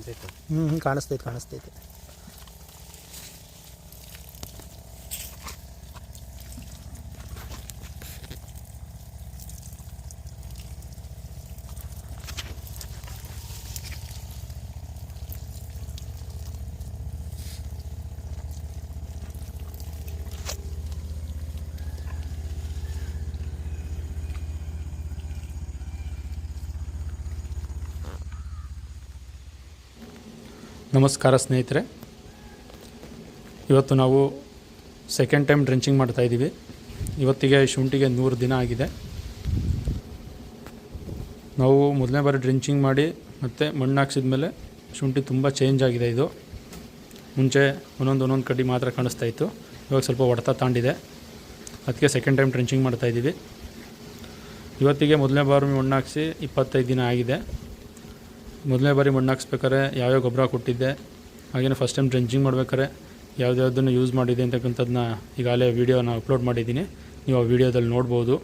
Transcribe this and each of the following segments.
ಕಾಣ್ತೈತೆ ಹ್ಞೂ ಹ್ಞೂ ಕಾಣಿಸ್ತೈತೆ ಕಾಣಿಸ್ತೈತೆ ನಮಸ್ಕಾರ ಸ್ನೇಹಿತರೆ. ಇವತ್ತು ನಾವು ಸೆಕೆಂಡ್ ಟೈಮ್ ಡ್ರೆಂಚಿಂಗ್ ಮಾಡ್ತಾಯಿದ್ದೀವಿ ಇವತ್ತಿಗೆ ಶುಂಠಿಗೆ ನೂರು ದಿನ ಆಗಿದೆ. ನಾವು ಮೊದಲನೇ ಬಾರಿ ಡ್ರೆಂಚಿಂಗ್ ಮಾಡಿ ಮತ್ತು ಮಣ್ಣು ಹಾಕ್ಸಿದ ಮೇಲೆ ಶುಂಠಿ ತುಂಬ ಚೇಂಜ್ ಆಗಿದೆ ಇದು. ಮುಂಚೆ ಒಂದೊಂದು ಒಂದೊಂದು ಕಡ್ಡಿ ಮಾತ್ರ ಕಾಣಿಸ್ತಾ ಇತ್ತು. ಇವಾಗ ಸ್ವಲ್ಪ ಹೊಡೆತ ತಾಂಡಿದೆ. ಅದಕ್ಕೆ ಸೆಕೆಂಡ್ ಟೈಮ್ ಡ್ರೆಂಚಿಂಗ್ ಮಾಡ್ತಾಯಿದ್ದೀವಿ ಇವತ್ತಿಗೆ ಮೊದಲನೇ ಬಾರಿ ಮಣ್ಣು ಹಾಕ್ಸಿ ಇಪ್ಪತ್ತೈದು ದಿನ ಆಗಿದೆ. ಮೊದಲನೇ ಬಾರಿ ಮಣ್ಣು ಹಾಕ್ಸ್ಬೇಕಾರೆ ಯಾವ್ಯಾವ ಗೊಬ್ಬರ ಕೊಟ್ಟಿದ್ದೆ ಹಾಗೆಯೇ ಫಸ್ಟ್ ಟೈಮ್ ಡ್ರೆಂಚಿಂಗ್ ಮಾಡ್ಬೇಕಾದ್ರೆ ಯಾವುದ್ಯಾವುದನ್ನು ಯೂಸ್ ಮಾಡಿದೆ ಅಂತಕ್ಕಂಥದ್ದನ್ನ ಈಗಾಗಲೇ ವೀಡಿಯೋನ ಅಪ್ಲೋಡ್ ಮಾಡಿದ್ದೀನಿ. ನೀವು ಆ ವೀಡಿಯೋದಲ್ಲಿ ನೋಡ್ಬೋದು.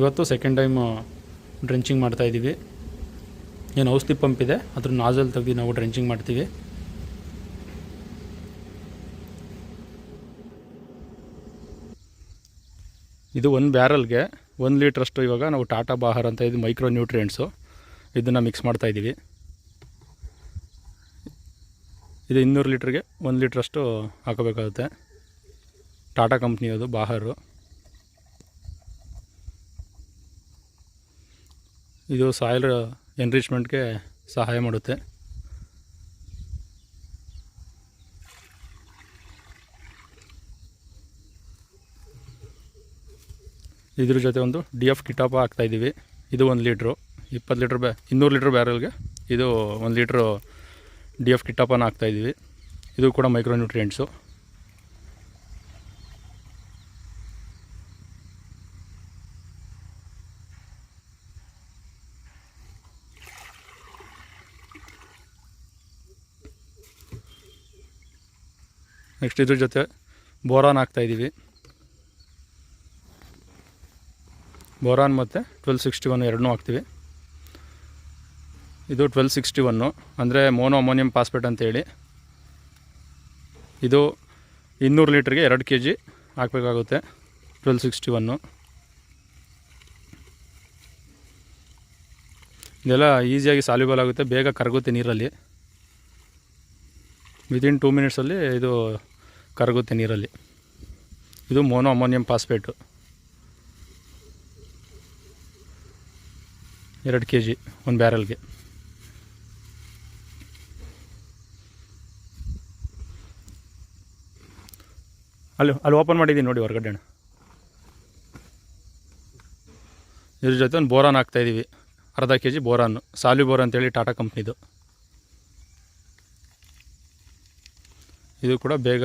ಇವತ್ತು ಸೆಕೆಂಡ್ ಟೈಮು ಡ್ರೆಂಚಿಂಗ್ ಮಾಡ್ತಾಯಿದ್ದೀವಿ ಏನು ಔಷಧಿ ಪಂಪ್ ಇದೆ, ಅದ್ರ ನಾಜಲ್ ತೆಗೆದು ನಾವು ಡ್ರೆಂಚಿಂಗ್ ಮಾಡ್ತೀವಿ. ಇದು ಒಂದು ಬ್ಯಾರಲ್ಗೆ ಒಂದು ಲೀಟ್ರಷ್ಟು ಇವಾಗ ನಾವು ಟಾಟಾ ಬಾಹರ್ ಅಂತ ಇದು ಮೈಕ್ರೋ ನ್ಯೂಟ್ರಿಯೆಂಟ್ಸು ಇದನ್ನು ಮಿಕ್ಸ್ ಮಾಡ್ತಾ ಇದ್ದೀವಿ ಇದು ಇನ್ನೂರು ಲೀಟ್ರಿಗೆ ಒಂದು ಲೀಟ್ರಷ್ಟು ಹಾಕೋಬೇಕಾಗುತ್ತೆ. ಟಾಟಾ ಕಂಪ್ನಿಯದು ಬಾಹರು. ಇದು ಸಾಯಿಲ್ ಎನ್ರಿಚ್ಮೆಂಟ್ಗೆ ಸಹಾಯ ಮಾಡುತ್ತೆ. ಇದ್ರ ಜೊತೆ ಒಂದು ಡಿ ಎಫ್ ಕಿಟಾಪ ಹಾಕ್ತಾಯಿದ್ದೀವಿ ಇದು ಒಂದು ಲೀಟ್ರು. ಇಪ್ಪತ್ತು ಲೀಟ್ರ್ ಬ್ಯಾ ಇನ್ನೂರು ಲೀಟ್ರ್ ಬ್ಯಾರಲ್ಗೆ ಇದು ಒಂದು ಲೀಟ್ರು ಡಿ ಎಫ್ ಕಿಟ್ಟಪ್ಪನ ಹಾಕ್ತಾಯಿದ್ದೀವಿ ಇದು ಕೂಡ ಮೈಕ್ರೋ ನ್ಯೂಟ್ರಿಯೆಂಟ್ಸು ನೆಕ್ಸ್ಟ್ ಇದ್ರ ಜೊತೆ ಬೋರಾನ್ ಹಾಕ್ತಾಯಿದ್ದೀವಿ ಬೋರಾನ್ ಮತ್ತು ಟ್ವೆಲ್ ಸಿಕ್ಸ್ಟಿ ಒನ್ ಎರಡನ್ನೂ ಹಾಕ್ತೀವಿ. ಇದು ಟ್ವೆಲ್ ಸಿಕ್ಸ್ಟಿ ಒನ್ನು ಅಂದರೆ ಮೋನೋ ಅಮೋನಿಯಂ ಪಾಸ್ಪೇಟ್ ಅಂತೇಳಿ. ಇದು ಇನ್ನೂರು ಲೀಟ್ರಿಗೆ ಎರಡು ಕೆ ಜಿ ಹಾಕಬೇಕಾಗುತ್ತೆ ಟ್ವೆಲ್ ಸಿಕ್ಸ್ಟಿ ಒನ್ನು ಇದೆಲ್ಲ ಈಸಿಯಾಗಿ ಸಾಲ್ಯುಬಲ್ ಆಗುತ್ತೆ, ಬೇಗ ಕರಗುತ್ತೆ ನೀರಲ್ಲಿ. ವಿತಿನ್ ಟೂ ಮಿನಿಟ್ಸಲ್ಲಿ ಇದು ಕರಗುತ್ತೆ ನೀರಲ್ಲಿ. ಇದು ಮೋನೋ ಅಮೋನಿಯಂ ಪಾಸ್ಪೇಟು ಎರಡು ಕೆ ಜಿ ಒಂದು ಬ್ಯಾರಲ್ಗೆ ಅಲ್ಲಿ ಅಲ್ಲಿ ಓಪನ್ ಮಾಡಿದ್ದೀನಿ ನೋಡಿ ಹೊರಗಡೆ ಅಣ್ಣ. ಇದ್ರ ಜೊತೆ ಒಂದು ಬೋರಾನ್ ಹಾಕ್ತಾಯಿದ್ದೀವಿ ಅರ್ಧ K G boron solubor ಅಂತೇಳಿ ಟಾಟಾ ಕಂಪ್ನಿದು. ಇದು ಕೂಡ ಬೇಗ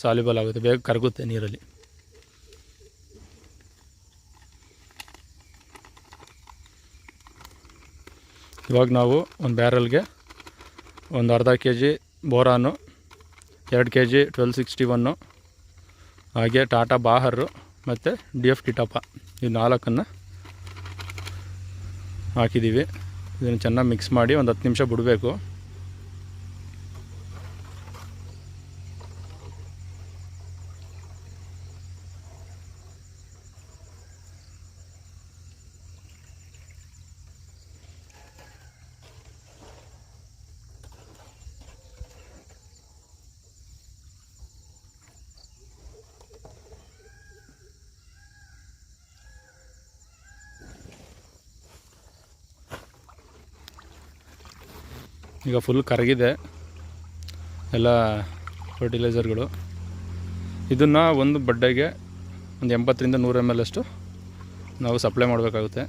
ಸಾಲ್ಯುಬಲ್ ಆಗುತ್ತೆ, ಬೇಗ ಕರಗುತ್ತೆ ನೀರಲ್ಲಿ. ಇವಾಗ ನಾವು ಒಂದು ಬ್ಯಾರಲ್ಗೆ ಒಂದು ಅರ್ಧ ಕೆ ಜಿ ಬೋರಾನು, ಎರಡು K G twelve sixty one ಹಾಗೆ ಟಾಟಾ ಬಾಹರು ಮತ್ತು ಡಿ ಎಫ್ ಟಿಟಪ್ಪ ಈ ನಾಲ್ಕನ್ನು ಹಾಕಿದ್ದೀವಿ. ಇದನ್ನು ಚೆನ್ನಾಗಿ ಮಿಕ್ಸ್ ಮಾಡಿ ಒಂದು ಹತ್ತು ನಿಮಿಷ ಬಿಡಬೇಕು. ಈಗ ಫುಲ್ ಕರಗಿದೆ. ಎಲ್ಲ ಫರ್ಟಿಲೈಸರ್ಗಳು ಇದನ್ನು ಒಂದು ಬಡ್ಡೆಗೆ ಒಂದು ಎಂಬತ್ತರಿಂದ ನೂರು ಎಂ ಎಲ್ ಅಷ್ಟು ನಾವು ಸಪ್ಲೈ ಮಾಡಬೇಕಾಗುತ್ತೆ.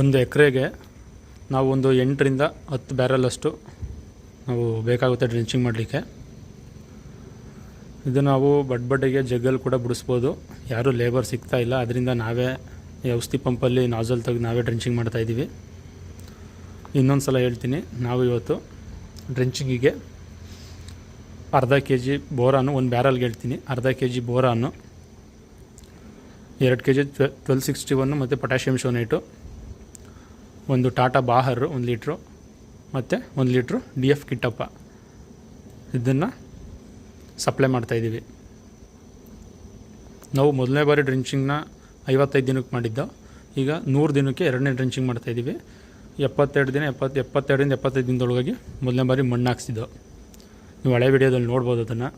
ಒಂದು ಎಕರೆಗೆ ನಾವು ಒಂದು ಎಂಟರಿಂದ ಹತ್ತು ಬ್ಯಾರಲಷ್ಟು ನಾವು ಬೇಕಾಗುತ್ತೆ ಡ್ರಿಂಚಿಂಗ್ ಮಾಡಲಿಕ್ಕೆ. ಇದು ನಾವು ಬಡ್ ಬಡ್ಡೆಗೆ ಜಗ್ಗಲ್ಲಿ ಕೂಡ ಬಿಡಿಸ್ಬೋದು. ಯಾರೂ ಲೇಬರ್ ಸಿಗ್ತಾ ಇಲ್ಲ. ಅದರಿಂದ ನಾವೇ ಈ ಔಷಧಿ ಪಂಪಲ್ಲಿ ನಾಜಲ್ ತೆಗೆದು ನಾವೇ ಡ್ರೆಂಚಿಂಗ್ ಮಾಡ್ತಾ ಇದ್ದೀವಿ ಇನ್ನೊಂದು ಸಲ ಹೇಳ್ತೀನಿ. ನಾವು ಇವತ್ತು ಡ್ರೆಂಚಿಂಗಿಗೆ ಅರ್ಧ ಕೆ ಜಿ ಬೋರಾನು, ಒಂದು ಬ್ಯಾರಲ್ಗೆ ಹೇಳ್ತೀನಿ. ಅರ್ಧ ಕೆ ಜಿ ಬೋರಾನು, ಎರಡು K G twelve sixty one ಮತ್ತು ಪೊಟ್ಯಾಷಿಯಂ ಶೋನೈಟು ಒಂದು ಟಾಟಾ ಬಾಹರು ಒಂದು ಲೀಟ್ರು ಮತ್ತು ಒಂದು ಲೀಟ್ರು ಡಿ ಎಫ್ ಕಿಟ್ಟಪ್ಪ ಇದನ್ನು ಸಪ್ಲೈ ಮಾಡ್ತಾಯಿದ್ದೀವಿ ನಾವು ಮೊದಲನೇ ಬಾರಿ ಡ್ರಿಂಚಿಂಗ್ನ ಐವತ್ತೈದು ದಿನಕ್ಕೆ ಮಾಡಿದ್ದು. ಈಗ ನೂರು ದಿನಕ್ಕೆ ಎರಡನೇ ಡ್ರಿಂಚಿಂಗ್ ಮಾಡ್ತಾಯಿದ್ದೀವಿ ಎಪ್ಪತ್ತೆರಡು ದಿನ ಎಪ್ಪತ್ತು ಎಪ್ಪತ್ತೆರಡರಿಂದ ಎಪ್ಪತ್ತೈದು ದಿನದೊಳಗಾಗಿ ಮೊದಲನೇ ಬಾರಿ ಮಣ್ಣು ಹಾಕ್ಸಿದ್ದು. ನೀವು ಹಳೆ ವಿಡಿಯೋದಲ್ಲಿ ನೋಡ್ಬೋದು ಅದನ್ನು.